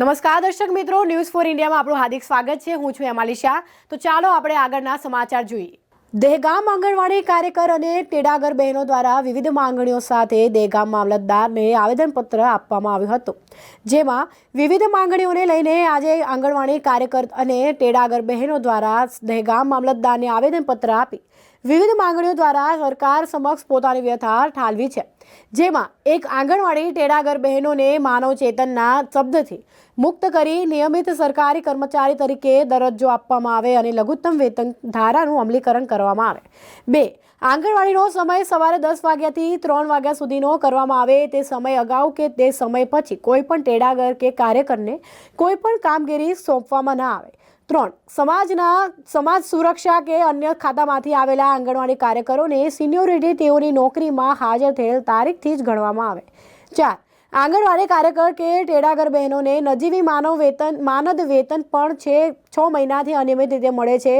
નમસ્કાર દર્શક મિત્રો ન્યૂઝ ફોર ઇન્ડિયામાં આપણું હાર્દિક સ્વાગત છે. હું છું એમાલી શાહ. તો ચાલો આપણે આગળના સમાચાર જોઈએ. દહેગામ આંગણવાડી કાર્યકર અને ટેડાગર બહેનો દ્વારા વિવિધ માંગણીઓ સાથે દહેગામ મામલતદારને આવેદનપત્ર આપવામાં આવ્યું હતું. જેમાં વિવિધ માંગણીઓને લઈને આજે આંગણવાડી કાર્યકર અને ટેડાગર બહેનો દ્વારા દહેગામ મામલતદારને આવેદનપત્ર આપી વિવિધ માંગણીઓ દ્વારા સરકાર સમક્ષ પોતાની વ્યથા ઠાલવી છે. જેમાં એક આંગણવાડી ટેડાગર બહેનોને માનવ ચેતનના શબ્દથી મુક્ત કરી નિયમિત સરકારી કર્મચારી તરીકે દરજ્જો આપવામાં આવે અને લઘુત્તમ વેતન ધારાનું અમલીકરણ કરવામાં આવે. બે, આંગણવાડીનો સમય સવારે દસ વાગ્યાથી ત્રણ વાગ્યા સુધીનો કરવામાં આવે. તે સમય અગાઉ કે તે સમય પછી કોઈ પણ તેડાગર કે કાર્યકરને કોઈ પણ કામગીરી સોંપવામાં ના આવે. ત્રણ. સમાજના, સમાજ સુરક્ષા કે અન્ય ખાતામાંથી આવેલા આંગણવાડી કાર્યકરોને સિનિયોરિટી તેઓની નોકરીમાં હાજર થયેલ તારીખથી જ ગણવામાં આવે. ચાર. આંગણવાડી કાર્યકર કે ટેડાગર બહેનોને નજીવી માનવ વેતન, માનદ વેતન પણ છે છ મહિનાથી અનિયમિત રીતે મળે છે.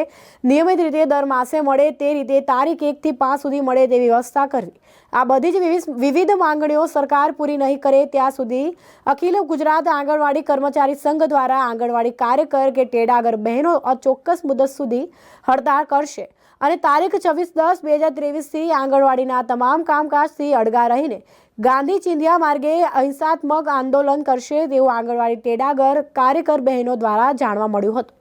નિયમિત રીતે દર માસે મળે તે રીતે તારીખ એકથી પાંચ સુધી મળે તેવી વ્યવસ્થા કરવી. આ બધી જ વિવિધ માંગણીઓ સરકાર પૂરી નહીં કરે ત્યાં સુધી અખિલ ગુજરાત આંગણવાડી કર્મચારી સંઘ દ્વારા આંગણવાડી કાર્યકર કે ટેડાગર બહેનો અચોક્કસ મુદત સુધી હડતાળ કરશે. અને તારીખ છવ્વીસ દસ બે હજાર ત્રેવીસથી આંગણવાડીના તમામ કામકાજથી અડગા રહીને ગાંધી ચિંધ્યા માર્ગે અહિંસાત્મક આંદોલન કરશે તેવું આંગણવાડી ટેડાગર કાર્યકર બહેનો દ્વારા જાણવા મળ્યું હતું.